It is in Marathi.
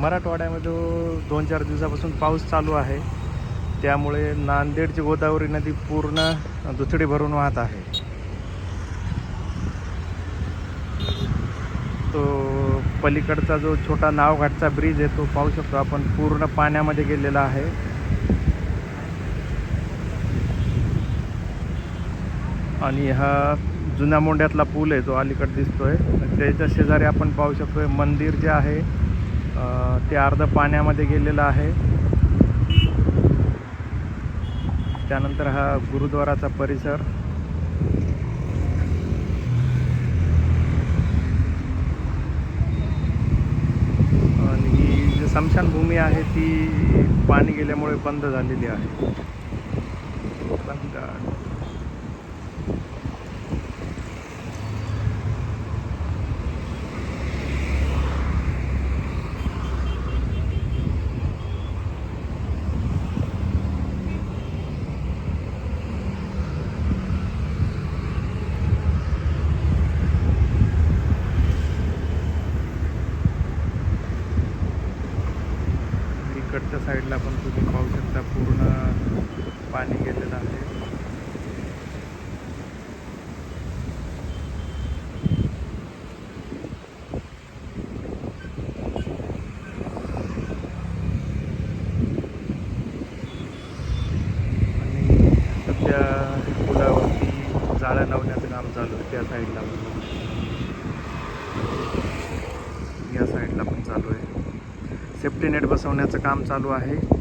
मराठवाड्यामध्ये दोन चार दिवसापासून पाऊस चालू आहे त्यामुळे नांदेडची गोदावरी नदी पूर्ण दुथडी भरून वाहत आहे. तो पलीकडचा जो छोटा नावघाटचा ब्रिज आहे तो पाहू शकतो आपण. पूर्ण पाण्यामध्ये गेलेला आहे. आणि हा जुन्या मोंड्यातला पूल आहे तो अलीकडे दिसतोय. त्याच्या शेजारी आपण पाहू शकतोय मंदिर जे आहे ते अर्ध पाण्यामध्ये गेलेलं आहे. त्यानंतर हा गुरुद्वाराचा परिसर. आणि ही जी स्मशानभूमी आहे ती पाणी गेल्यामुळे बंद झालेली आहे. बंद इकडच्या साईडला पण तुम्ही पाहू शकता पूर्ण पाणी गेलेलं आहे. आणि सध्या पुलावरती जाळ्या लावण्याचं काम चालू आहे त्या साईडला पण या साईडला पण चालू आहे सेफ्टी नेट बसवण्याचं काम चालू आहे.